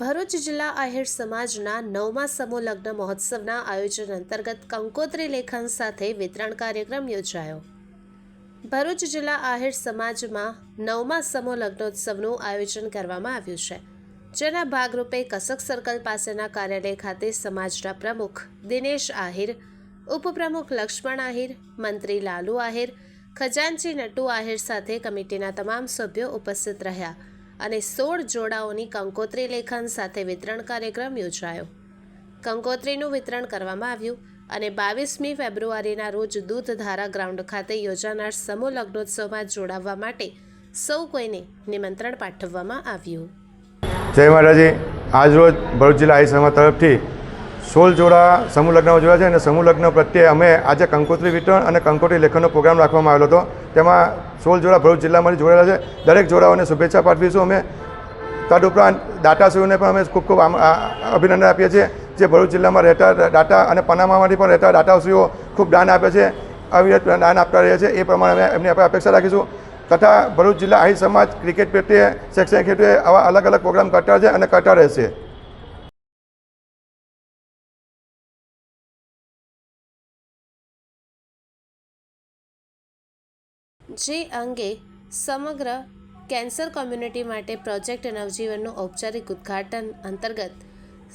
ભરૂચ જિલ્લા આહિર સમાજના નવમા સમૂહ લગ્ન મહોત્સવના આયોજન અંતર્ગત કંકોત્રી લેખન સાથે વિતરણ કાર્યક્રમ યોજાયો. ભરૂચ જિલ્લા આહિર સમાજમાં નવમા સમૂહ લગ્નોત્સવનું આયોજન કરવામાં આવ્યું છે. જેના ભાગરૂપે કસક સર્કલ પાસેના કાર્યાલય ખાતે સમાજના પ્રમુખ દિનેશ આહિર, ઉપપ્રમુખ લક્ષ્મણ આહિર, મંત્રી લાલુ આહિર, ખજાનચી નટુ આહિર સાથે કમિટીના તમામ સભ્યો ઉપસ્થિત રહ્યા. અને સોળ જોડાઓની કંકોત્રી લેખન સાથે વિતરણ કાર્યક્રમ યોજાયો. કંકોત્રીનું વિતરણ કરવામાં આવ્યું અને બાવીસમી ફેબ્રુઆરીના રોજ દૂધધારા ગ્રાઉન્ડ ખાતે યોજાનાર સમૂહ લગ્નોત્સવમાં જોડાવવા માટે સૌ કોઈને નિમંત્રણ પાઠવવામાં આવ્યું. જય માતાજી. આજરોજ ભરૂચ જિલ્લા આઈ તરફથી સોળ જોડા સમૂહ લગ્નમાં જોડાયા છે અને સમૂહ લગ્ન પ્રત્યે અમે આજે કંકોત્રી વિતરણ અને કંકોત્રી લેખનનો પ્રોગ્રામ રાખવામાં આવેલો હતો. તેમાં સોળ જોડા ભરૂચ જિલ્લામાંથી જોડાયેલા છે. દરેક જોડાઓને શુભેચ્છા પાઠવીશું. અમે તદુપરાંત દાટાશ્રીઓને પણ અમે ખૂબ ખૂબ અભિનંદન આપીએ છીએ. જે ભરૂચ જિલ્લામાં રહેતા ડાટા અને પનામામાંથી પણ રહેતા દાટાશ્રીઓ ખૂબ દાન આપે છે. અવિરત દાન આપતા રહે છે એ પ્રમાણે અમે એમની આપણે અપેક્ષા રાખીશું. તથા ભરૂચ જિલ્લા આહિર સમાજ ક્રિકેટ પ્રત્યે શૈક્ષણિક હેતુએ આવા અલગ અલગ પ્રોગ્રામ કરતા છે અને કરતા રહેશે. જે અંગે સમગ્ર કેન્સર કોમ્યુનિટી માટે પ્રોજેક્ટ નવજીવનનું ઔપચારિક ઉદ્ઘાટન અંતર્ગત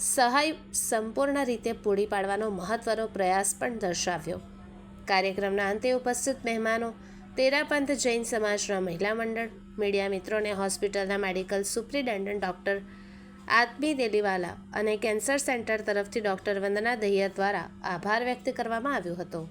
સહાય સંપૂર્ણ રીતે પૂરી પાડવાનો મહત્વનો પ્રયાસ પણ દર્શાવ્યો. કાર્યક્રમના અંતે ઉપસ્થિત મહેમાનો તેરાપંથ જૈન સમાજના મહિલા મંડળ, મીડિયા મિત્રોને હોસ્પિટલના medical superintendent doctor Atmi Deliwala અને કેન્સર સેન્ટર તરફથી ડૉક્ટર વંદના દહિયા દ્વારા આભાર વ્યક્ત કરવામાં આવ્યો હતો.